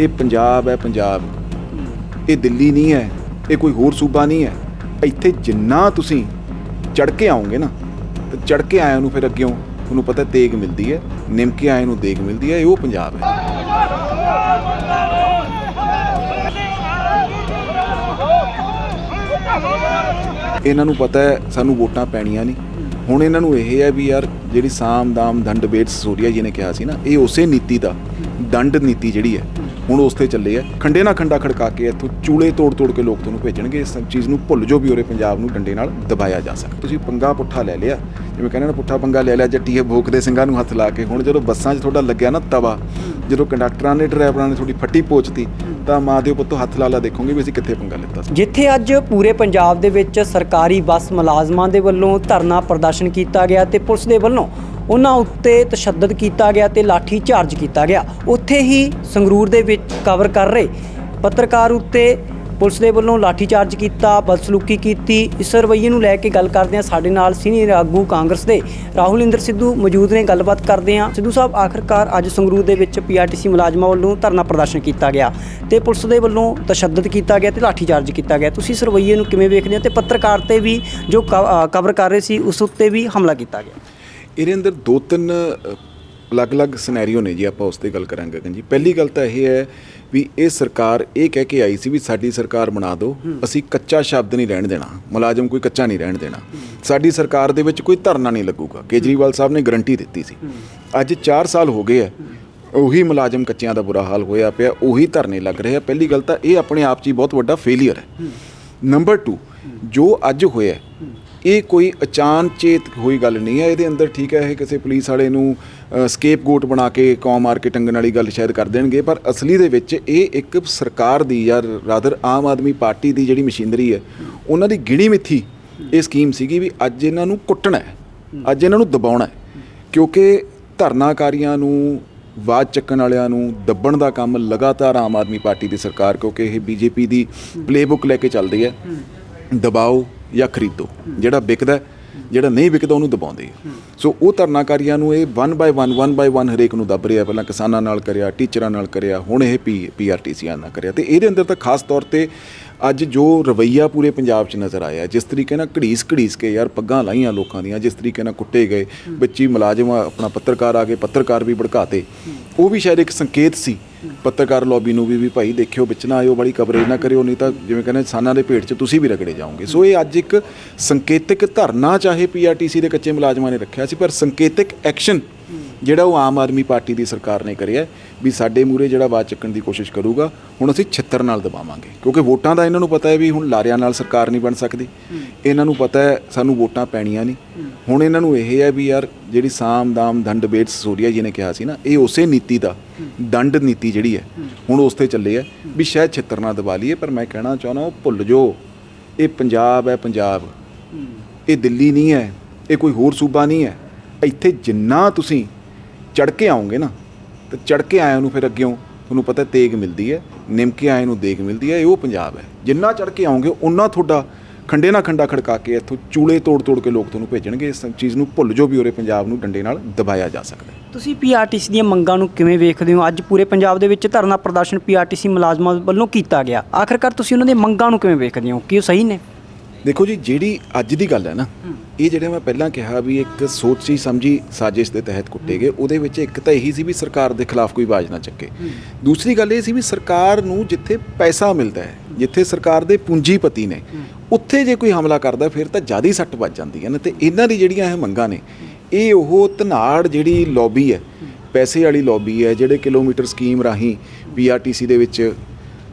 ਇਹ ਪੰਜਾਬ ਹੈ, ਪੰਜਾਬ। ਇਹ ਦਿੱਲੀ ਨਹੀਂ ਹੈ, ਇਹ ਕੋਈ ਹੋਰ ਸੂਬਾ ਨਹੀਂ ਹੈ। ਇੱਥੇ ਜਿੰਨਾ ਤੁਸੀਂ ਚੜ ਕੇ ਆਉਂਗੇ ਨਾ, ਤੇ ਚੜ ਕੇ ਆਇਆ ਨੂੰ ਫਿਰ ਅੱਗਿਓਂ ਉਹਨੂੰ ਪਤਾ ਤੇਗ ਮਿਲਦੀ ਹੈ, ਨਿਮ ਆਏ ਨੂੰ ਦੇਗ ਮਿਲਦੀ ਹੈ, ਇਹ ਉਹ ਪੰਜਾਬ ਹੈ। ਇਹਨਾਂ ਨੂੰ ਪਤਾ ਹੈ, ਸਾਨੂੰ ਵੋਟਾਂ ਪੈਣੀਆਂ ਨਹੀਂ। ਹੁਣ ਇਹਨਾਂ ਨੂੰ ਇਹ ਹੈ ਵੀ ਯਾਰ, ਜਿਹੜੀ ਸਾਮ ਦਾਮ ਦੰਡ ਬੇਟ ਸੂਰੀਆ ਜੀ ਨੇ ਕਿਹਾ ਸੀ ਨਾ, ਇਹ ਉਸੇ ਨੀਤੀ ਦਾ ਦੰਡ ਨੀਤੀ ਜਿਹੜੀ ਹੈ ਹੁਣ ਉਸ ਤੇ ਚੱਲੇ ਆ। ਖੰਡੇ ਨਾਲ ਖੰਡਾ ਖੜਕਾ ਕੇ ਇੱਥੋਂ ਚੂਲੇ ਤੋੜ ਤੋੜ ਕੇ ਲੋਕ ਤੁਹਾਨੂੰ ਭੇਜਣਗੇ। ਇਸ ਚੀਜ਼ ਨੂੰ ਭੁੱਲ ਜਾਓ ਵੀ ਉਰੇ ਪੰਜਾਬ ਨੂੰ ਡੰਡੇ ਨਾਲ ਦਬਾਇਆ ਜਾ ਸਕਦਾ ਤੁਸੀਂ ਪੰਗਾ ਪੁੱਠਾ ਲੈ ਲਿਆ। ਜਿਵੇਂ ਕਹਿੰਦੇ ਨੇ ਪੁੱਠਾ ਪੰਗਾ ਲੈ ਲਿਆ ਜੱਟੀਏ ਭੋਕਦੇ ਸਿੰਘਾਂ ਨੂੰ ਹੱਥ ਲਾ ਕੇ। ਹੁਣ ਜਦੋਂ ਬੱਸਾਂ 'ਚ ਤੁਹਾਡਾ ਲੱਗਿਆ ਨਾ ਤਵਾ, ਜਦੋਂ ਕੰਡਕਟਰਾਂ ਨੇ, ਡਰਾਈਵਰਾਂ ਨੇ ਤੁਹਾਡੀ ਫੱਟੀ ਪੋਚਤੀ, ਤਾਂ ਮਾਂ ਦੇ ਪੁੱਤੋਂ ਹੱਥ ਲਾ ਲਾ ਦੇਖੋਗੇ ਵੀ ਅਸੀਂ ਕਿੱਥੇ ਪੰਗਾ ਲਿੱਤਾ ਸੀ। ਜਿੱਥੇ ਅੱਜ ਪੂਰੇ ਪੰਜਾਬ ਦੇ ਵਿੱਚ ਸਰਕਾਰੀ ਬੱਸ ਮੁਲਾਜ਼ਮਾਂ ਦੇ ਵੱਲੋਂ ਧਰਨਾ ਪ੍ਰਦਰਸ਼ਨ ਕੀਤਾ ਗਿਆ ਤੇ ਪੁਲਿਸ ਦੇ ਵੱਲੋਂ ਉਹਨਾਂ ਉੱਤੇ ਤਸ਼ੱਦਦ ਕੀਤਾ ਗਿਆ ਤੇ ਲਾਠੀ ਚਾਰਜ ਕੀਤਾ ਗਿਆ। ਉੱਥੇ ਹੀ ਸੰਗਰੂਰ ਦੇ ਵਿੱਚ ਕਵਰ ਕਰ ਰਹੇ ਪੱਤਰਕਾਰ ਉੱਤੇ ਪੁਲਿਸ ਦੇ ਵੱਲੋਂ ਲਾਠੀ ਚਾਰਜ ਕੀਤਾ, ਬਦਸਲੂਕੀ ਕੀਤੀ। ਇਸ ਰਵੱਈਏ ਨੂੰ ਲੈ ਕੇ ਗੱਲ ਕਰਦੇ ਹਾਂ ਸਾਡੇ ਨਾਲ ਸੀਨੀਅਰ ਆਗੂ ਕਾਂਗਰਸ ਦੇ ਰਾਹੁਲ ਇੰਦਰ ਸਿੱਧੂ ਮੌਜੂਦ ਨੇ। ਗੱਲਬਾਤ ਕਰਦੇ ਹਾਂ ਸਿੱਧੂ ਸਾਹਿਬ, ਆਖਰਕਾਰ ਅੱਜ ਸੰਗਰੂਰ ਦੇ ਵਿੱਚ ਪੀਆਰਟੀਸੀ ਮੁਲਾਜ਼ਮਾਂ ਵੱਲੋਂ ਧਰਨਾ ਪ੍ਰਦਰਸ਼ਨ ਕੀਤਾ ਗਿਆ ਤੇ ਪੁਲਿਸ ਦੇ ਵੱਲੋਂ ਤਸ਼ੱਦਦ ਕੀਤਾ ਗਿਆ ਤੇ ਲਾਠੀ ਚਾਰਜ ਕੀਤਾ ਗਿਆ। ਤੁਸੀਂ ਇਸ ਰਵੱਈਏ ਨੂੰ ਕਿਵੇਂ ਵੇਖਦੇ ਹੋ? ਤੇ ਪੱਤਰਕਾਰ ਤੇ ਵੀ ਜੋ ਕਵਰ ਕਰ ਰਹੇ ਸੀ, ਉਸ ਉੱਤੇ ਵੀ ਹਮਲਾ ਕੀਤਾ ਗਿਆ। ਇਹਦੇ ਅੰਦਰ ਦੋ ਤਿੰਨ ਅਲੱਗ-ਅਲੱਗ ਸਿਨੈਰੀਓ ਨੇ ਜੀ ਆਪਾਂ ਉਸ ਤੇ ਗੱਲ ਕਰਾਂਗੇ ਜੀ। ਪਹਿਲੀ ਗੱਲ ਤਾਂ ਇਹ ਹੈ ਵੀ ਇਹ ਸਰਕਾਰ ਇਹ ਕਹਿ ਕੇ ਆਈ ਸੀ ਵੀ ਸਾਡੀ ਸਰਕਾਰ ਬਣਾ ਦਿਓ ਅਸੀਂ ਕੱਚਾ ਸ਼ਬਦ ਨਹੀਂ ਰਹਿਣ ਦੇਣਾ ਮੁਲਾਜ਼ਮ ਕੋਈ ਕੱਚਾ ਨਹੀਂ ਰਹਿਣ ਦੇਣਾ। ਸਾਡੀ ਸਰਕਾਰ ਦੇ ਵਿੱਚ ਕੋਈ ਧਰਨਾ ਨਹੀਂ ਲੱਗੂਗਾ। ਕੇਜਰੀਵਾਲ ਸਾਹਿਬ ਨੇ ਗਰੰਟੀ ਦਿੱਤੀ ਸੀ। ਅੱਜ 4 ਸਾਲ ਹੋ ਗਏ ਆ ਉਹੀ ਮੁਲਾਜ਼ਮ ਕੱਚਿਆਂ ਦਾ ਬੁਰਾ ਹਾਲ ਹੋਇਆ ਪਿਆ ਉਹੀ ਧਰਨੇ ਲੱਗ ਰਹੇ ਆ। ਪਹਿਲੀ ਗੱਲ ਤਾਂ ਇਹ ਆਪਣੇ ਆਪ 'ਚ ਹੀ ਬਹੁਤ ਵੱਡਾ ਫੇਲਿਅਰ ਹੈ। ਨੰਬਰ 2 ਜੋ ਅੱਜ ਹੋਇਆ ਇਹ ਕੋਈ ਅਚਾਨਚੇਤ ਹੋਈ ਗੱਲ ਨਹੀਂ ਹੈ। ਇਹਦੇ ਅੰਦਰ ਠੀਕ ਹੈ, ਇਹ ਕਿਸੇ ਪੁਲਿਸ ਵਾਲੇ ਨੂੰ ਸਕੇਪ ਗੋਟ ਬਣਾ ਕੇ ਕੌਮ ਮਾਰ ਕੇ ਟੰਗਣ ਵਾਲੀ ਗੱਲ ਸ਼ਾਇਦ ਕਰ ਦੇਣਗੇ, ਪਰ ਅਸਲੀ ਦੇ ਵਿੱਚ ਇਹ ਇੱਕ ਸਰਕਾਰ ਦੀ ਜਾਂ ਰਾਦਰ ਆਮ ਆਦਮੀ ਪਾਰਟੀ ਦੀ ਜਿਹੜੀ ਮਸ਼ੀਨਰੀ ਹੈ, ਉਹਨਾਂ ਦੀ ਗਿਣੀ ਮਿੱਥੀ ਇਹ ਸਕੀਮ ਸੀਗੀ ਵੀ ਅੱਜ ਇਹਨਾਂ ਨੂੰ ਕੁੱਟਣਾ ਹੈ, ਅੱਜ ਇਹਨਾਂ ਨੂੰ ਦਬਾਉਣਾ ਹੈ, ਕਿਉਂਕਿ ਧਰਨਾਕਾਰੀਆਂ ਨੂੰ ਆਵਾਜ਼ ਚੱਕਣ ਵਾਲਿਆਂ ਨੂੰ ਦੱਬਣ ਦਾ ਕੰਮ ਲਗਾਤਾਰ ਆਮ ਆਦਮੀ ਪਾਰਟੀ ਦੀ ਸਰਕਾਰ, ਕਿਉਂਕਿ ਇਹ ਬੀਜੇਪੀ ਦੀ ਪਲੇਬੁੱਕ ਲੈ ਕੇ ਚੱਲਦੀ ਹੈ। ਦਬਾਓ ਜਾਂ ਖਰੀਦੋ, ਜਿਹੜਾ ਵਿਕਦਾ ਜਿਹੜਾ ਨਹੀਂ ਵਿਕਦਾ ਉਹਨੂੰ ਦਬਾਉਂਦੇ ਸੋ ਉਹ ਧਰਨਾਕਾਰੀਆਂ ਨੂੰ ਇਹ 1 ਬਾਈ 1 1 ਬਾਈ 1 ਹਰੇਕ ਨੂੰ ਦੱਬ ਰਿਹਾ, ਪਹਿਲਾਂ ਕਿਸਾਨਾਂ ਨਾਲ ਕਰਿਆ, ਟੀਚਰਾਂ ਨਾਲ ਕਰਿਆ, ਹੁਣ ਇਹ ਪੀ ਪੀਆਰਟੀਸੀਆਂ ਨਾਲ ਕਰਿਆ। ਤੇ ਇਹਦੇ ਅੰਦਰ ਤਾਂ ਖਾਸ ਤੌਰ ਤੇ ਅੱਜ ਜੋ ਰਵਈਆ ਪੂਰੇ ਪੰਜਾਬ 'ਚ ਨਜ਼ਰ ਆਇਆ, ਜਿਸ ਤਰੀਕੇ ਨਾਲ ਘੜੀਸ ਘੜੀਸ ਕੇ ਯਾਰ ਪੱਗਾਂ ਲਾਈਆਂ ਲੋਕਾਂ ਦੀਆਂ, ਜਿਸ ਤਰੀਕੇ ਨਾਲ ਕੁੱਟੇ ਗਏ ਬੱਚੀ ਮੁਲਾਜ਼ਮ ਆਪਣਾ ਪੱਤਰਕਾਰ ਆ ਗਏ, ਪੱਤਰਕਾਰ ਵੀ ਭੜਕਾਤੇ। ਉਹ ਵੀ ਸ਼ਾਇਦ ਇੱਕ ਸੰਕੇਤ ਸੀ, ਪੱਤਰਕਾਰ ਲੌਬੀ ਨੂੰ ਵੀ ਵੀ ਭਾਈ ਦੇਖਿਓ ਵਿੱਚ ਨਾ ਆਇਓ ਬੜੀ ਕਵਰੇਜ ਨਾ ਕਰਿਓ, ਨਹੀਂ ਤਾਂ ਜਿਵੇਂ ਕਹਿੰਦੇ ਸਾਨਾਂ ਦੇ ਭੇਟ 'ਚ ਤੁਸੀਂ ਵੀ ਰਗੜੇ ਜਾਓਗੇ। ਸੋ ਇਹ ਅੱਜ ਇੱਕ ਸੰਕੇਤਿਕ ਧਰਨਾ, ਚਾਹੇ ਪੀਆਰਟੀਸੀ ਦੇ ਕੱਚੇ ਮੁਲਾਜ਼ਮਾਂ ਨੇ ਰੱਖਿਆ ਸੀ, ਪਰ ਸੰਕੇਤਿਕ ਐਕਸ਼ਨ ਜਿਹੜਾ ਉਹ ਆਮ ਆਦਮੀ ਪਾਰਟੀ ਦੀ ਸਰਕਾਰ ਨੇ ਕਰਿਆ ਵੀ ਸਾਡੇ ਮੂਰੇ ਜਿਹੜਾ ਆਵਾਜ਼ ਚੱਕਣ ਦੀ ਕੋਸ਼ਿਸ਼ ਕਰੂਗਾ ਹੁਣ ਅਸੀਂ ਛਿੱਤਰ ਨਾਲ ਦਬਾਵਾਂਗੇ। ਕਿਉਂਕਿ ਵੋਟਾਂ ਦਾ ਇਹਨਾਂ ਨੂੰ ਪਤਾ ਹੈ ਵੀ ਹੁਣ ਲਾਰਿਆਂ ਨਾਲ ਸਰਕਾਰ ਨਹੀਂ ਬਣ ਸਕਦੀ। ਇਹਨਾਂ ਨੂੰ ਪਤਾ ਹੈ ਸਾਨੂੰ ਵੋਟਾਂ ਪੈਣੀਆਂ ਨਹੀਂ। ਹੁਣ ਇਹਨਾਂ ਨੂੰ ਇਹ ਹੈ ਵੀ ਯਾਰ ਜਿਹੜੀ ਸਾਮ ਦਾਮ ਦੰਡ ਬੇਟ ਸੂਰੀਆ ਜੀ ਨੇ ਕਿਹਾ ਸੀ ਨਾ ਇਹ ਉਸੇ ਨੀਤੀ ਦਾ ਦੰਡ ਨੀਤੀ ਜਿਹੜੀ ਹੈ ਹੁਣ ਉਸ ਤੇ ਚੱਲੇ ਆ ਵੀ ਸ਼ਾਇਦ ਛਿੱਤਰ ਨਾਲ ਦਬਾ ਲਈਏ ਪਰ ਮੈਂ ਕਹਿਣਾ ਚਾਹੁੰਦਾ ਉਹ ਭੁੱਲ ਜੋ ਇਹ ਪੰਜਾਬ ਹੈ ਪੰਜਾਬ। ਇਹ ਦਿੱਲੀ ਨਹੀਂ ਹੈ ਇਹ ਕੋਈ ਹੋਰ ਸੂਬਾ ਨਹੀਂ ਹੈ। ਇੱਥੇ ਜਿੰਨਾ ਤੁਸੀਂ ਚੜ ਕੇ ਆਉਂਗੇ ਨਾ, ਤੇ ਚੜ ਕੇ ਆਇਆਂ ਨੂੰ ਫਿਰ ਅੱਗਿਓਂ ਤੁਹਾਨੂੰ ਪਤਾ ਤੇਗ ਮਿਲਦੀ ਹੈ, ਨਿਮ ਕੇ ਆਇਆਂ ਨੂੰ ਦੇਗ ਮਿਲਦੀ ਹੈ, ਇਹ ਉਹ ਪੰਜਾਬ ਹੈ। ਜਿੰਨਾ ਚੜ ਕੇ ਆਉਂਗੇ ਉਹਨਾਂ ਤੁਹਾਡਾ ਖੰਡੇ ਨਾਲ ਖੰਡਾ ਖੜਕਾ ਕੇ ਇੱਥੋਂ ਚੂਲੇ ਤੋੜ ਤੋੜ ਕੇ ਲੋਕ ਤੁਹਾਨੂੰ ਭੇਜਣਗੇ, ਇਸ ਚੀਜ਼ ਨੂੰ ਭੁੱਲ ਜੋ ਵੀ ਉਰੇ ਪੰਜਾਬ ਨੂੰ ਡੰਡੇ ਨਾਲ ਦਬਾਇਆ ਜਾ ਸਕਦਾ ਹੈ। ਤੁਸੀਂ ਪੀਆਰਟੀਸੀ ਦੀਆਂ ਮੰਗਾਂ ਨੂੰ ਕਿਵੇਂ ਵੇਖਦੇ ਹੋ? ਅੱਜ ਪੂਰੇ ਪੰਜਾਬ ਦੇ ਵਿੱਚ ਧਰਨਾ ਪ੍ਰਦਰਸ਼ਨ ਪੀਆਰਟੀਸੀ ਮੁਲਾਜ਼ਮਾਂ ਵੱਲੋਂ ਕੀਤਾ ਗਿਆ। ਆਖਰਕਾਰ ਤੁਸੀਂ ਉਹਨਾਂ ਦੀਆਂ ਮੰਗਾਂ ਨੂੰ ਕਿਵੇਂ ਵੇਖਦੇ ਹੋ? ਕਿ ਉਹ ਸਹੀ ਨੇ? ਦੇਖੋ ਜੀ ਜਿਹੜੀ ਅੱਜ ਦੀ ਗੱਲ ਹੈ ਨਾ ਇਹ ਜਿਹੜੇ ਮੈਂ ਪਹਿਲਾਂ ਕਿਹਾ ਵੀ ਇੱਕ ਸੋਚੀ ਸਮਝੀ ਸਾਜ਼ਿਸ਼ ਦੇ ਤਹਿਤ ਕੁੱਟੇ ਗਏ ਉਹਦੇ ਵਿੱਚ ਇੱਕ ਤਾਂ ਇਹੀ ਸੀ ਵੀ ਸਰਕਾਰ ਦੇ ਖਿਲਾਫ ਕੋਈ ਆਵਾਜ਼ ਨਾ ਚੱਕੇ। ਦੂਸਰੀ ਗੱਲ ਇਹ ਸੀ ਵੀ ਸਰਕਾਰ ਨੂੰ ਜਿੱਥੇ ਪੈਸਾ ਮਿਲਦਾ ਹੈ ਜਿੱਥੇ ਸਰਕਾਰ ਦੇ ਪੂੰਜੀਪਤੀ ਨੇ ਉੱਥੇ ਜੇ ਕੋਈ ਹਮਲਾ ਕਰਦਾ ਫਿਰ ਤਾਂ ਜ਼ਿਆਦਾ ਸੱਟ ਵੱਜ ਜਾਂਦੀ ਹੈ ਨਾ। ਤੇ ਇਹਨਾਂ ਦੀ ਜਿਹੜੀਆਂ ਇਹ ਮੰਗਾਂ ਨੇ ਇਹ ਉਹ ਧਨਾੜ ਜਿਹੜੀ ਲੌਬੀ ਹੈ ਪੈਸੇ ਵਾਲੀ ਲੌਬੀ ਹੈ ਜਿਹੜੇ ਕਿਲੋਮੀਟਰ ਸਕੀਮ ਰਾਹੀਂ ਪੀਆਰਟੀਸੀ ਦੇ ਵਿੱਚ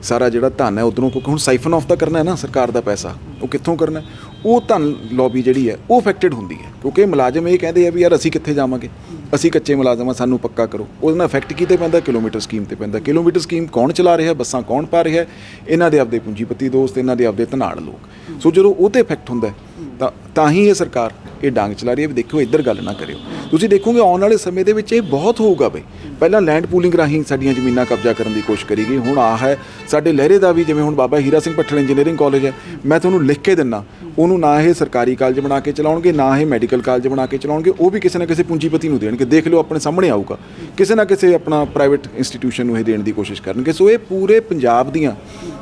ਸਾਰਾ ਜਿਹੜਾ ਧਨ ਹੈ ਉਧਰੋਂ ਕਿਉਂਕਿ ਹੁਣ ਸਾਈਫਨ ਆਫ ਤਾਂ ਕਰਨਾ ਹੈ ਨਾ ਸਰਕਾਰ ਦਾ ਪੈਸਾ, ਉਹ ਕਿੱਥੋਂ ਕਰਨਾ ਉਹ ਧਨ ਲੌਬੀ ਜਿਹੜੀ ਹੈ, ਉਹ ਅਫੈਕਟਡ ਹੁੰਦੀ ਹੈ। ਕਿਉਂਕਿ ਮੁਲਾਜ਼ਮ ਇਹ ਕਹਿੰਦੇ ਆ ਵੀ ਯਾਰ ਅਸੀਂ ਕਿੱਥੇ ਜਾਵਾਂਗੇ? ਅਸੀਂ ਕੱਚੇ ਮੁਲਾਜ਼ਮ ਆ ਸਾਨੂੰ ਪੱਕਾ ਕਰੋ। ਉਹਦੇ ਨਾਲ ਇਫੈਕਟ ਕਿਤੇ ਪੈਂਦਾ? ਕਿਲੋਮੀਟਰ ਸਕੀਮ ਤੇ ਪੈਂਦਾ। ਕਿਲੋਮੀਟਰ ਸਕੀਮ ਕੌਣ ਚਲਾ ਰਿਹਾ? ਬੱਸਾਂ ਕੌਣ ਪਾ ਰਿਹਾ? ਇਹਨਾਂ ਦੇ ਆਪਦੇ ਪੂੰਜੀਪਤੀ ਦੋਸਤ, ਇਹਨਾਂ ਦੇ ਆਪਦੇ ਧਨਾੜ ਲੋਕ। ਸੋ ਜਦੋਂ ਉਹ ਤੇ ਇਫੈਕਟ ਹੁੰਦਾ ਤਾਂ ਤਾਂ ਹੀ ਇਹ ਸਰਕਾਰ ਇਹ ਡਾਂਗ ਚਲਾ ਰਹੀ ਹੈ ਵੀ ਦੇਖੋ, ਇੱਧਰ ਗੱਲ ਨਾ ਕਰਿਓ। ਤੁਸੀਂ ਦੇਖੋਗੇ, ਆਉਣ ਵਾਲੇ ਸਮੇਂ ਦੇ ਵਿੱਚ ਇਹ ਬਹੁਤ ਹੋਊਗਾ ਬਈ। ਪਹਿਲਾਂ ਲੈਂਡ ਪੂਲਿੰਗ ਰਾਹੀਂ ਸਾਡੀਆਂ ਜ਼ਮੀਨਾਂ ਕਬਜ਼ਾ ਕਰਨ ਦੀ ਕੋਸ਼ਿਸ਼ ਕਰੀ ਗਈ, ਹੁਣ ਆ ਹੈ। ਸਾਡੇ ਲਹਿਰੇ ਦਾ ਵੀ ਜਿਵੇਂ ਹੁਣ ਬਾਬਾ ਹੀਰਾ ਸਿੰਘ ਭੱਠਲ ਇੰਜੀਨੀਅਰਿੰਗ ਕਾਲਜ ਹੈ, ਮੈਂ ਤੁਹਾਨੂੰ ਲਿਖ ਕੇ ਦਿੰਨਾ। ਉਹਨੂੰ ਨਾ ਇਹ ਸਰਕਾਰੀ ਕਾਲਜ ਬਣਾ ਕੇ ਚਲਾਉਣਗੇ, ਨਾ ਇਹ ਮੈਡੀਕਲ ਕਾਲਜ ਬਣਾ ਕੇ ਚਲਾਉਣਗੇ, ਉਹ ਵੀ ਕਿਸੇ ਨਾ ਕਿਸੇ ਪੂੰਜੀਪਤੀ ਨੂੰ ਦੇਣਗੇ। ਦੇਖ ਲਿਓ, ਆਪਣੇ ਸਾਹਮਣੇ ਆਊਗਾ। ਕਿਸੇ ਨਾ ਕਿਸੇ ਆਪਣਾ ਪ੍ਰਾਈਵੇਟ ਇੰਸਟੀਟਿਊਸ਼ਨ ਨੂੰ ਇਹ ਦੇਣ ਦੀ ਕੋਸ਼ਿਸ਼ ਕਰਨਗੇ। ਸੋ ਇਹ ਪੂਰੇ ਪੰਜਾਬ ਦੀਆਂ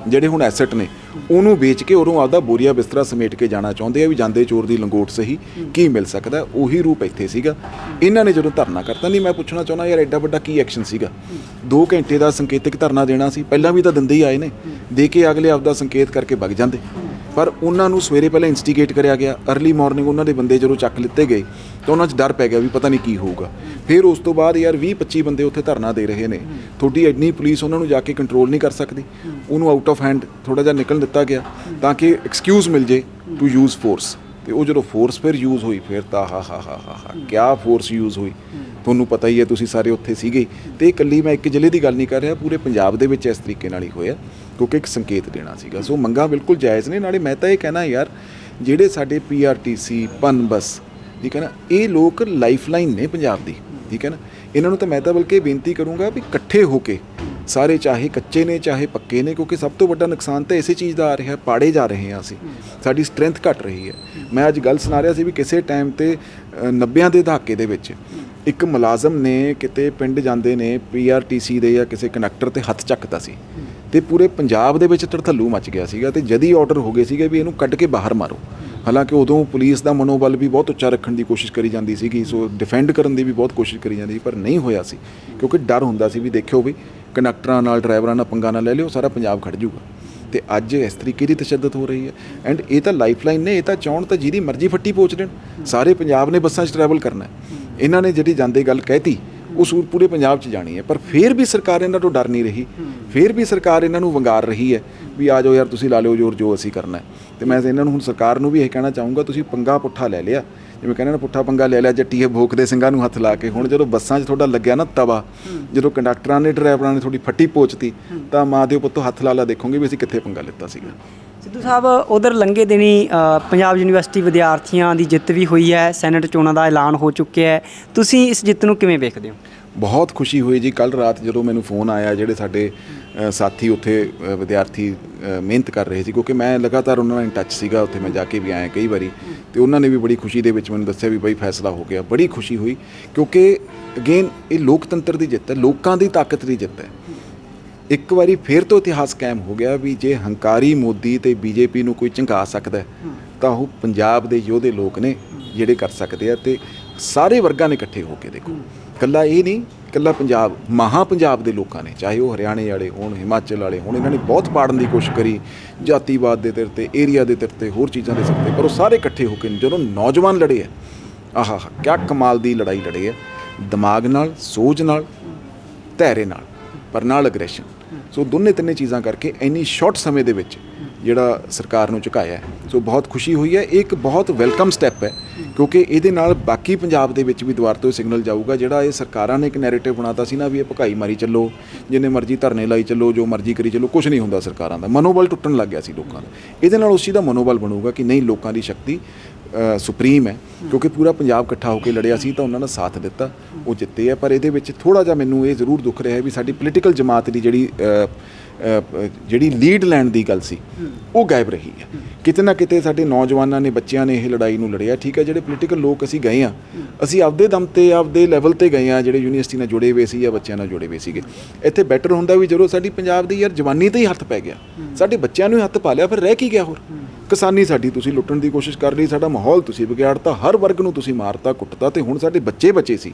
ਜਿਹੜੇ ਹੁਣ ਐਸੈਟ ਨੇ, ਉਹਨੂੰ ਵੇਚ ਕੇ ਉਹਨੂੰ ਆਪਦਾ ਬੋਰੀਆ ਬਿਸਤਰਾ ਸਮੇਟ ਕੇ ਜਾਣਾ ਚਾਹੁੰਦੇ ਆ ਵੀ ਜਾਂਦੇ ਚੋਰ ਦੀ ਲੰਗੋਟ ਸਹੀ ਕੀ ਮਿਲ ਸਕਦਾ। ਉਹੀ ਰੂਪ ਇੱਥੇ ਸੀਗਾ। ਇਹਨਾਂ ਨੇ ਜਦੋਂ ਧਰਨਾ ਕਰਤਾ, ਨਹੀਂ, ਮੈਂ ਪੁੱਛਣਾ ਚਾਹੁੰਦਾ ਯਾਰ, ਐਡਾ ਵੱਡਾ ਕੀ ਐਕਸ਼ਨ ਸੀਗਾ? 2 ਘੰਟੇ ਦਾ ਸੰਕੇਤਿਕ ਧਰਨਾ ਦੇਣਾ ਸੀ। ਪਹਿਲਾਂ ਵੀ ਤਾਂ ਦਿੰਦੇ ਹੀ ਆਏ ਨੇ। ਦੇ ਕੇ ਅਗਲੇ ਆਪਦਾ ਸੰਕੇਤ ਕਰਕੇ ਵਗ ਜਾਂਦੇ। ਪਰ ਉਹਨਾਂ ਨੂੰ ਸਵੇਰੇ ਪਹਿਲਾਂ ਇਨਸਟੀਗੇਟ ਕਰਿਆ ਗਿਆ अर्ਲੀ ਮਾਰਨਿੰਗ ਉਹਨਾਂ ਦੇ ਬੰਦੇ ਜਦੋਂ ਚੱਕ ਲਿੱਤੇ ਗਏ, ਤਾਂ ਉਹਨਾਂ 'ਚ ਡਰ ਪੈ ਗਿਆ ਵੀ ਪਤਾ ਨਹੀਂ ਕੀ ਹੋਊਗਾ। ਫਿਰ ਉਸ ਤੋਂ ਬਾਅਦ ਯਾਰ 20 25 ਬੰਦੇ ਉੱਥੇ ਧਰਨਾ ਦੇ ਰਹੇ ਨੇ। ਤੁਹਾਡੀ ਐਡਨੀ ਪੁਲਿਸ ਉਹਨਾਂ ਨੂੰ ਜਾ ਕੇ ਕੰਟਰੋਲ ਨਹੀਂ ਕਰ ਸਕਦੀ। ਉਹਨੂੰ ਆਊਟ ਆਫ ਹੈਂਡ ਥੋੜਾ ਜਿਹਾ ਨਿਕਲ ਦਿੱਤਾ ਗਿਆ ਤਾਂ ਕਿ ਐਕਸਕਿਊਜ਼ ਮਿਲ ਜੇ ਟੂ ਯੂਜ਼ ਫੋਰਸ ਤੇ ਉਹ ਜਦੋਂ ਫੋਰਸ ਫਿਰ ਯੂਜ਼ ਹੋਈ, ਫਿਰ ਤਾਂ ਹਾ ਹਾ ਹਾ ਹਾ ਹਾ, ਕਿਆ ਫੋਰਸ ਯੂਜ਼ ਹੋਈ? ਤੁਹਾਨੂੰ ਪਤਾ ਹੀ ਹੈ ਤੁਸੀਂ ਸਾਰੇ ਉੱਥੇ ਸੀਗੇ। ਹੀ। ਤੇ ਇਕੱਲੀ ਮੈਂ ਇੱਕ ਜ਼ਿਲ੍ਹੇ ਦੀ ਗੱਲ ਨਹੀਂ ਕਰ ਰਿਹਾ, ਪੂਰੇ ਪੰਜਾਬ ਦੇ ਵਿੱਚ ਇਸ ਤਰੀਕੇ ਨਾਲ ਹੀ ਹੋਇਆ, ਕਿਉਂਕਿ ਇੱਕ ਸੰਕੇਤ ਦੇਣਾ ਸੀਗਾ। ਸੋ ਮੰਗਾਂ ਬਿਲਕੁਲ ਜਾਇਜ਼ ਨੇ, ਨਾਲੇ ਮੈਂ ਤਾਂ ਇਹ ਕਹਿਣਾ ਯਾਰ, ਜਿਹੜੇ ਸਾਡੇ ਪੀਆਰਟੀਸੀ ਪਨ ਬੱਸ, ਠੀਕ ਹੈ ਨਾ, ਇਹ ਲੋਕ ਲਾਈਫਲਾਈਨ ਨੇ ਪੰਜਾਬ ਦੀ, ਠੀਕ ਹੈ ਨਾ। ਇਹਨਾਂ ਨੂੰ ਤਾਂ ਮੈਂ ਤਾਂ ਬਲਕਿ ਬੇਨਤੀ ਕਰੂੰਗਾ ਵੀ ਇਕੱਠੇ ਹੋ ਕੇ ਸਾਰੇ ਚਾਹੇ ਕੱਚੇ ਨੇ ਚਾਹੇ ਪੱਕੇ ਨੇ ਕਿਉਂਕਿ ਸਭ ਤੋਂ ਵੱਡਾ ਨੁਕਸਾਨ ਤਾਂ ਇਸੇ ਚੀਜ਼ ਦਾ ਆ ਰਿਹਾ ਪਾੜੇ ਜਾ ਰਹੇ ਹਾਂ ਅਸੀਂ। ਸਾਡੀ ਸਟਰੈਂਥ ਘਟ ਰਹੀ ਹੈ। ਮੈਂ ਅੱਜ ਗੱਲ ਸੁਣਾ ਰਿਹਾ ਸੀ ਵੀ ਕਿਸੇ ਟਾਈਮ ਤੇ ਅ, 90ਆਂ ਦੇ ਦਹਾਕੇ ਦੇ ਵਿੱਚ ਇੱਕ ਮੁਲਾਜ਼ਮ ਨੇ ਕਿਤੇ ਪਿੰਡ ਜਾਂਦੇ ਨੇ ਪੀਆਰਟੀਸੀ ਦੇ ਜਾਂ ਕਿਸੇ ਕੰਡਕਟਰ ਤੇ ਹੱਥ ਚੱਕਦਾ ਸੀ ਤੇ ਪੂਰੇ ਪੰਜਾਬ ਦੇ ਵਿੱਚ ਤੜਥੱਲੂ ਮਚ ਗਿਆ ਸੀਗਾ ਤੇ ਜਦੀ ਆਰਡਰ ਹੋ ਗਏ ਸੀਗੇ ਵੀ ਇਹਨੂੰ ਕੱਢ ਕੇ ਬਾਹਰ ਮਾਰੋ। ਹਾਲਾਂਕਿ ਉਦੋਂ ਪੁਲਿਸ ਦਾ ਮਨੋਬਲ ਵੀ ਬਹੁਤ ਉੱਚਾ ਰੱਖਣ ਦੀ ਕੋਸ਼ਿਸ਼ ਕਰੀ ਜਾਂਦੀ ਸੀਗੀ ਸੋ ਡਿਫੈਂਡ ਕਰਨ ਦੀ ਵੀ ਬਹੁਤ ਕੋਸ਼ਿਸ਼ ਕਰੀ ਜਾਂਦੀ ਸੀ ਪਰ ਨਹੀਂ ਹੋਇਆ ਸੀ। ਕਿਉਂਕਿ ਡਰ ਹੁੰਦਾ ਸੀ ਵੀ ਦੇਖਿਓ ਵੀ ਕੰਡਕਟਰਾਂ ਨਾਲ, ਡਰਾਈਵਰਾਂ ਨਾਲ ਪੰਗਾ ਨਾ ਲੈ ਲਿਓ, ਸਾਰਾ ਪੰਜਾਬ ਖੜ ਜਾਊਗਾ। ਤੇ ਅੱਜ ਇਸ ਤਰੀਕੇ ਦੀ ਤਸ਼ੱਦਦ ਹੋ ਰਹੀ ਹੈ। ਐਂਡ ਇਹ ਤਾਂ ਲਾਈਫਲਾਈਨ ਨੇ, ਇਹ ਤਾਂ ਚਾਹਣ ਤਾਂ ਜਿਹਦੀ ਮਰਜ਼ੀ ਫੱਟੀ ਪੋਚ ਦੇਣ। ਸਾਰੇ ਪੰਜਾਬ ਨੇ ਬੱਸਾਂ 'ਚ ਟਰੈਵਲ ਕਰਨਾ ਇਹਨਾਂ ਨੇ ਜਿਹੜੀ ਜਾਂਦੇ ਗੱਲ ਕਹਿਤੀ, ਉਹ ਸੂਰ ਪੂਰੇ ਪੰਜਾਬ 'ਚ ਜਾਣੀ ਹੈ। ਪਰ ਫਿਰ ਵੀ ਸਰਕਾਰ ਇਹਨਾਂ ਤੋਂ ਡਰ ਨਹੀਂ ਰਹੀ। ਫਿਰ ਵੀ ਸਰਕਾਰ ਇਹਨਾਂ ਨੂੰ ਵੰਗਾਰ ਰਹੀ ਹੈ ਵੀ ਆ ਜਾਓ ਯਾਰ, ਤੁਸੀਂ ਲਾ ਲਿਓ ਜੋਰ ਜੋ ਅਸੀਂ ਕਰਨਾ ਹੈ। ਤੇ ਮੈਂ ਇਹਨਾਂ ਨੂੰ ਹੁਣ ਸਰਕਾਰ ਨੂੰ ਵੀ ਇਹ ਕਹਿਣਾ ਚਾਹੂੰਗਾ, ਤੁਸੀਂ ਪੰਗਾ ਪੁੱਠਾ ਲੈ ਲਿਆ। ਜਿਵੇਂ ਕਹਿੰਦੇ ਨੇ ਪੁੱਠਾ ਪੰਗਾ ਲੈ ਲਿਆ ਜੱਟੀਏ ਭੋਕ ਦੇ ਸਿੰਘਾਂ ਨੂੰ ਹੱਥ ਲਾ ਕੇ। ਹੁਣ ਜਦੋਂ ਬੱਸਾਂ 'ਚ ਤੁਹਾਡਾ ਲੱਗਿਆ ਨਾ ਤਵਾ ਜਦੋਂ ਕੰਡਕਟਰਾਂ ਨੇ ਡਰਾਈਵਰਾਂ ਨੇ ਤੁਹਾਡੀ ਫੱਟੀ ਪੋਚਤੀ ਤਾਂ ਮਾਂ ਦੇ ਪੁੱਤੋਂ ਹੱਥ ਲਾ ਲਾ ਦੇਖੋਗੇ ਵੀ ਅਸੀਂ ਕਿੱਥੇ ਪੰਗਾ ਲਿੱਤਾ ਸੀਗਾ। ਸਿੱਧੂ ਸਾਹਿਬ ਉਧਰ ਲੰਘੇ ਦਿਨੀ ਪੰਜਾਬ ਯੂਨੀਵਰਸਿਟੀ ਵਿਦਿਆਰਥੀਆਂ ਦੀ ਜਿੱਤ ਵੀ ਹੋਈ ਹੈ ਸੈਨੇਟ ਚੋਣਾਂ ਦਾ ਐਲਾਨ ਹੋ ਚੁੱਕਿਆ ਹੈ। ਤੁਸੀਂ ਇਸ ਜਿੱਤ ਨੂੰ ਕਿਵੇਂ ਵੇਖਦੇ ਹੋ? ਬਹੁਤ ਖੁਸ਼ੀ ਹੋਈ ਜੀ। ਕੱਲ ਰਾਤ ਜਦੋਂ ਮੈਨੂੰ ਫੋਨ ਆਇਆ, ਜਿਹੜੇ ਸਾਡੇ ਸਾਥੀ ਉੱਥੇ ਵਿਦਿਆਰਥੀ ਮਿਹਨਤ ਕਰ ਰਹੇ ਸੀ, ਕਿਉਂਕਿ ਮੈਂ ਲਗਾਤਾਰ ਉਹਨਾਂ ਨਾਲ ਇਨ ਟੱਚ ਸੀਗਾ, ਉੱਥੇ ਮੈਂ ਜਾ ਕੇ ਵੀ ਆਇਆ ਕਈ ਵਾਰੀ। ਤੇ ਉਹਨਾਂ ਨੇ ਵੀ ਬੜੀ ਖੁਸ਼ੀ ਦੇ ਵਿੱਚ ਮੈਨੂੰ ਦੱਸਿਆ ਵੀ ਬਈ ਫੈਸਲਾ ਹੋ ਗਿਆ। ਬੜੀ ਖੁਸ਼ੀ ਹੋਈ, ਕਿਉਂਕਿ ਅਗੇਨ ਇਹ ਲੋਕਤੰਤਰ ਦੀ ਜਿੱਤ ਹੈ, ਲੋਕਾਂ ਦੀ ਤਾਕਤ ਦੀ ਜਿੱਤ ਹੈ। ਇੱਕ ਵਾਰੀ ਫੇਰ ਤੋਂ ਇਤਿਹਾਸ ਕਾਇਮ ਹੋ ਗਿਆ ਵੀ ਜੇ ਹੰਕਾਰੀ ਮੋਦੀ ਤੇ ਬੀਜੇਪੀ ਨੂੰ ਕੋਈ ਝੰਕਾ ਸਕਦਾ ਤਾਂ ਉਹ ਪੰਜਾਬ ਦੇ ਯੋਧੇ ਲੋਕ ਨੇ ਜਿਹੜੇ ਕਰ ਸਕਦੇ ਆ। ਤੇ ਸਾਰੇ ਵਰਗਾਂ ਨੇ ਇਕੱਠੇ ਹੋ ਕੇ ਦੇਖੋ। ਕੱਲਾ ਇਹ ਨਹੀਂ ਕੱਲਾ ਪੰਜਾਬ, ਮਹਾ ਪੰਜਾਬ ਦੇ ਲੋਕਾਂ ਨੇ, ਚਾਹੇ ਉਹ ਹਰਿਆਣੇ ਵਾਲੇ ਹੋਣ, ਹਿਮਾਚਲ ਵਾਲੇ ਹੋਣ, ਇਹਨਾਂ ਨੇ ਬਹੁਤ ਪਾੜਨ ਦੀ ਕੋਸ਼ਿਸ਼ ਕਰੀ, ਜਾਤੀਵਾਦ ਦੇ ਤੌਰ ਤੇ, ਏਰੀਆ ਦੇ ਤੌਰ ਤੇ, ਹੋਰ ਚੀਜ਼ਾਂ ਦੇ ਸਿਰ ਤੇ, ਪਰ ਉਹ ਸਾਰੇ ਇਕੱਠੇ ਹੋ ਕੇ ਜਦੋਂ ਨੌਜਵਾਨ ਲੜੇ ਆ, ਆਹਾ ਕਿਆ ਕਮਾਲ ਦੀ ਲੜਾਈ ਲੜੇ ਆ। ਦਿਮਾਗ ਨਾਲ, ਸੋਚ ਨਾਲ ਧੈਰੇ ਨਾਲ, ਪਰ ਨਾਲ ਅਗਰੈਸ਼ਨ ਸੋ ਦੋਨੇ ਤਿੰਨੇ ਚੀਜ਼ਾਂ ਕਰਕੇ ਇੰਨੀ ਸ਼ਾਰਟ ਸਮੇਂ ਦੇ ਵਿੱਚ ਜਿਹੜਾ ਸਰਕਾਰ ਨੂੰ ਝੁਕਾਇਆ ਸੋ ਬਹੁਤ ਖੁਸ਼ੀ ਹੋਈ ਹੈ। ਇਹ ਇੱਕ ਬਹੁਤ ਵੈਲਕਮ ਸਟੈਪ ਹੈ, ਕਿਉਂਕਿ ਇਹਦੇ ਨਾਲ ਬਾਕੀ ਪੰਜਾਬ ਦੇ ਵਿੱਚ ਵੀ ਦੁਆਰ ਤੋਂ ਸਿਗਨਲ ਜਾਊਗਾ। ਜਿਹੜਾ ਇਹ ਸਰਕਾਰਾਂ ਨੇ ਇੱਕ ਨੈਰੇਟਿਵ ਬਣਾਤਾ ਸੀ ਨਾ ਵੀ ਇਹ ਭਕਾਈ ਮਾਰੀ ਚੱਲੋ, ਜਿੰਨੇ ਮਰਜ਼ੀ ਧਰਨੇ ਲਾਈ ਚੱਲੋ, ਜੋ ਮਰਜ਼ੀ ਕਰੀ ਚੱਲੋ ਕੁਝ ਨਹੀਂ ਹੁੰਦਾ ਸਰਕਾਰਾਂ ਦਾ। ਮਨੋਬਲ ਟੁੱਟਣ ਲੱਗ ਗਿਆ ਸੀ ਲੋਕਾਂ ਦਾ। ਇਹਦੇ ਨਾਲ ਉਸ ਚੀਜ਼ ਦਾ ਮਨੋਬਲ ਬਣੂਗਾ ਕਿ ਨਹੀਂ, ਲੋਕਾਂ ਦੀ ਸ਼ਕਤੀ ਸੁਪਰੀਮ ਹੈ, ਕਿਉਂਕਿ ਪੂਰਾ ਪੰਜਾਬ ਇਕੱਠਾ ਹੋ ਕੇ ਲੜਿਆ ਸੀ ਤਾਂ ਉਹਨਾਂ ਨੇ ਸਾਥ ਦਿੱਤਾ, ਉਹ ਜਿੱਤੇ ਆ। ਪਰ ਇਹਦੇ ਵਿੱਚ ਥੋੜਾ ਜਿਹਾ ਮੈਨੂੰ ਇਹ ਜ਼ਰੂਰ ਦੁੱਖ ਰਿਹਾ ਹੈ ਵੀ ਸਾਡੀ ਪੋਲੀਟੀਕਲ ਜਮਾਤ ਦੀ ਜਿਹੜੀ ਜਿਹੜੀ ਲੀਡ ਲੈਣ ਦੀ ਗੱਲ ਸੀ, ਉਹ ਗਾਇਬ ਰਹੀ ਹੈ। ਕਿਤੇ ਨਾ ਕਿਤੇ ਸਾਡੇ ਨੌਜਵਾਨਾਂ ਨੇ, ਬੱਚਿਆਂ ਨੇ ਇਹ ਲੜਾਈ ਨੂੰ ਲੜਿਆ। ਠੀਕ ਹੈ, ਜਿਹੜੇ ਪੋਲੀਟੀਕਲ ਲੋਕ ਅਸੀਂ ਗਏ ਆ ਅਸੀਂ ਆਪਦੇ ਦਮ ਤੇ, ਆਪਦੇ ਲੈਵਲ ਤੇ ਗਏ ਆ ਜਿਹੜੇ ਯੂਨੀਵਰਸਿਟੀ ਨਾਲ ਜੁੜੇ ਹੋਏ ਸੀ ਜਾਂ ਬੱਚਿਆਂ ਨਾਲ ਜੁੜੇ ਹੋਏ ਸੀਗੇ। ਇੱਥੇ ਬੈਟਰ ਹੁੰਦਾ ਵੀ ਜਦੋਂ ਸਾਡੀ ਪੰਜਾਬ ਦੀ ਯਾਰ ਜਵਾਨੀ ਤੇ ਹੀ ਹੱਥ ਪੈ ਗਿਆ। ਸਾਡੇ ਬੱਚਿਆਂ ਨੂੰ ਹੀ ਹੱਥ ਪਾ ਲਿਆ, ਫਿਰ ਰਹਿ ਕੀ ਗਿਆ ਹੋਰ? ਕਿਸਾਨੀ ਸਾਡੀ ਤੁਸੀਂ ਲੁੱਟਣ ਦੀ ਕੋਸ਼ਿਸ਼ ਕਰ ਲਈ, ਸਾਡਾ ਮਾਹੌਲ ਤੁਸੀਂ ਵਿਗਾੜਤਾ, ਹਰ ਵਰਗ ਨੂੰ ਤੁਸੀਂ ਮਾਰਤਾ, ਕੁੱਟਤਾ ਤੇ ਹੁਣ ਸਾਡੇ ਬੱਚੇ ਬੱਚੇ ਸੀ।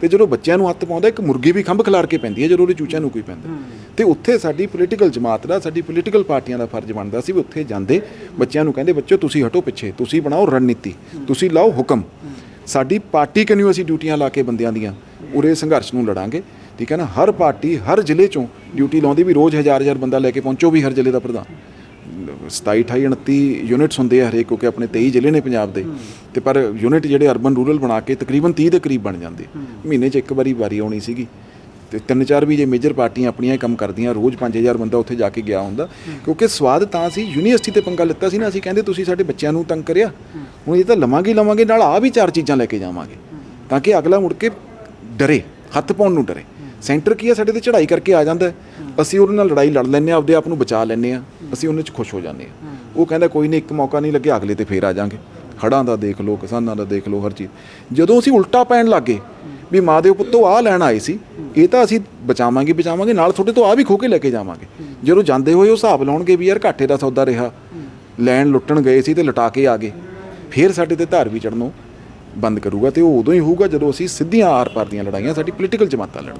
ਤੇ ਜਦੋਂ ਬੱਚਿਆਂ ਨੂੰ ਹੱਥ ਪਾਉਂਦਾ ਇੱਕ ਮੁਰਗੀ ਵੀ ਖੰਭ ਖਿਲਾਰ ਕੇ ਪੈਂਦੀ ਹੈ ਜਦੋਂ ਉਹਦੇ ਚੂਚਿਆਂ ਨੂੰ ਕੋਈ ਪੈਂਦਾ ਤੇ ਉੱਥੇ ਸਾਡੀ ਪੋਲੀਟੀਕਲ ਜਮਾਤ ਦਾ ਸਾਡੀ ਪੋਲੀਟੀਕਲ ਪਾਰਟੀਆਂ ਦਾ ਫਰਜ਼ ਬਣਦਾ ਸੀ ਵੀ ਉੱਥੇ ਜਾਂਦੇ ਬੱਚਿਆਂ ਨੂੰ ਕਹਿੰਦੇ ਬੱਚੋ ਤੁਸੀਂ ਹਟੋ ਪਿੱਛੇ ਤੁਸੀਂ ਬਣਾਓ ਰਣਨੀਤੀ ਤੁਸੀਂ ਲਾਓ ਹੁਕਮ। ਸਾਡੀ ਪਾਰਟੀ ਕਿਨੂੰ ਅਸੀਂ ਡਿਊਟੀਆਂ ਲਾ ਕੇ ਬੰਦਿਆਂ ਦੀਆਂ? ਉਰੇ ਸੰਘਰਸ਼ ਨੂੰ ਲੜਾਂਗੇ। ਠੀਕ ਹੈ ਨਾ? ਹਰ ਪਾਰਟੀ ਹਰ ਜ਼ਿਲ੍ਹੇ ਚੋਂ ਡਿਊਟੀ ਲਾਉਂਦੀ ਵੀ ਰੋਜ਼ ਹਜ਼ਾਰ ਹਜ਼ਾਰ ਬੰਦਾ ਲੈ ਕੇ ਪਹੁੰਚੋ ਵੀ ਹਰ ਜ਼ਿਲ੍ਹੇ ਦਾ ਪ੍ਰਧਾਨ। 27 28 29 ਯੂਨਿਟਸ ਹੁੰਦੇ ਆ ਹਰੇਕ ਕਿਉਂਕਿ ਆਪਣੇ 23 ਜ਼ਿਲ੍ਹੇ ਨੇ ਪੰਜਾਬ ਦੇ। ਤੇ ਪਰ ਯੂਨਿਟ ਜਿਹੜੇ ਅਰਬਨ ਰੂਰਲ ਬਣਾ ਕੇ ਤਕਰੀਬਨ 30 ਦੇ ਕਰੀਬ ਬਣ ਜਾਂਦੇ। ਮਹੀਨੇ 'ਚ ਇੱਕ ਵਾਰੀ ਵਾਰੀ ਆਉਣੀ ਸੀਗੀ। ਤੇ ਤਿੰਨ ਚਾਰ ਵੀ ਜੇ ਮੇਜਰ ਪਾਰਟੀਆਂ ਆਪਣੀਆਂ ਕੰਮ ਕਰਦੀਆਂ ਰੋਜ਼ 5000 ਬੰਦਾ ਉੱਥੇ ਜਾ ਕੇ ਗਿਆ ਹੁੰਦਾ। ਕਿਉਂਕਿ ਸਵਾਦ ਤਾਂ ਸੀ ਯੂਨੀਵਰਸਿਟੀ ਤੇ ਪੰਗਾ ਲਿੱਤਾ ਸੀ ਨਾ ਅਸੀਂ ਕਹਿੰਦੇ ਤੁਸੀਂ ਸਾਡੇ ਬੱਚਿਆਂ ਨੂੰ ਤੰਗ ਕਰਿਆ। ਹੁਣ ਇਹ ਤਾਂ ਲਵਾਂਗੇ ਲਵਾਂਗੇ ਨਾਲ ਆ ਵੀ ਚਾਰ ਚੀਜ਼ਾਂ ਲੈ ਕੇ ਜਾਵਾਂਗੇ। ਤਾਂ ਕਿ ਅਗਲਾ ਮੁੜ ਕੇ ਡਰੇ ਹੱਥ ਪਾਉਣ ਨੂੰ ਡਰੇ। ਸੈਂਟਰ ਕੀ ਹੈ ਸਾਡੇ ਤੇ ਚੜ੍ਹਾਈ ਕਰਕੇ ਆ ਜਾਂਦਾ ਅਸੀਂ ਉਹਦੇ ਨਾਲ ਲੜਾਈ ਲੜ ਲੈਂਦੇ ਆ ਆਪਦੇ ਆਪ ਨੂੰ ਬਚਾ ਲੈਂਦੇ ਆ ਅਸੀਂ ਉਹਨੇ 'ਚ ਖੁਸ਼ ਹੋ ਜਾਂਦੇ ਆ ਉਹ ਕਹਿੰਦਾ ਕੋਈ ਨਹੀਂ, ਇੱਕ ਮੌਕਾ ਨਹੀਂ ਲੱਗਿਆ, ਅਗਲੇ ਤੇ ਫੇਰ ਆ ਜਾਾਂਗੇ। ਹੜਾਂ ਦਾ ਦੇਖ ਲਓ, ਕਿਸਾਨਾਂ ਦਾ ਦੇਖ ਲਓ, ਹਰ ਚੀਜ਼। ਜਦੋਂ ਅਸੀਂ ਉਲਟਾ ਪੈਣ ਲੱਗੇ ਵੀ ਮਾਂ ਦੇ ਪੁੱਤੋਂ ਆਹ ਲੈਣ ਆਏ ਸੀ, ਇਹ ਤਾਂ ਅਸੀਂ ਬਚਾਵਾਂਗੇ ਬਚਾਵਾਂਗੇ, ਨਾਲ ਤੁਹਾਡੇ ਤੋਂ ਆ ਵੀ ਖੋ ਕੇ ਲੈ ਕੇ ਜਾਵਾਂਗੇ। ਜਦੋਂ ਜਾਂਦੇ ਹੋਏ ਉਹ ਹਿਸਾਬ ਲਾਉਣਗੇ ਵੀ ਯਾਰ ਘਾਟੇ ਦਾ ਸੌਦਾ ਰਿਹਾ। ਲੈਣ ਲੁੱਟਣ ਗਏ ਸੀ ਤੇ ਲਟਾ ਕੇ ਆ ਗਏ। ਫੇਰ ਸਾਡੇ ਤੇ ਧਾਰ ਵੀ ਚੜਨੋਂ ਬੰਦ ਕਰੂਗਾ ਤੇ ਉਹ ਉਦੋਂ ਹੀ ਹੋਊਗਾ ਜਦੋਂ ਅਸੀਂ ਸਿੱਧੀਆਂ ਆਰ ਪਾਰ ਦੀਆਂ ਲੜਾਈਆਂ, ਸਾਡੀ ਪੋਲੀਟੀਕਲ ਜਮਾਤਾਂ ਲੜਨ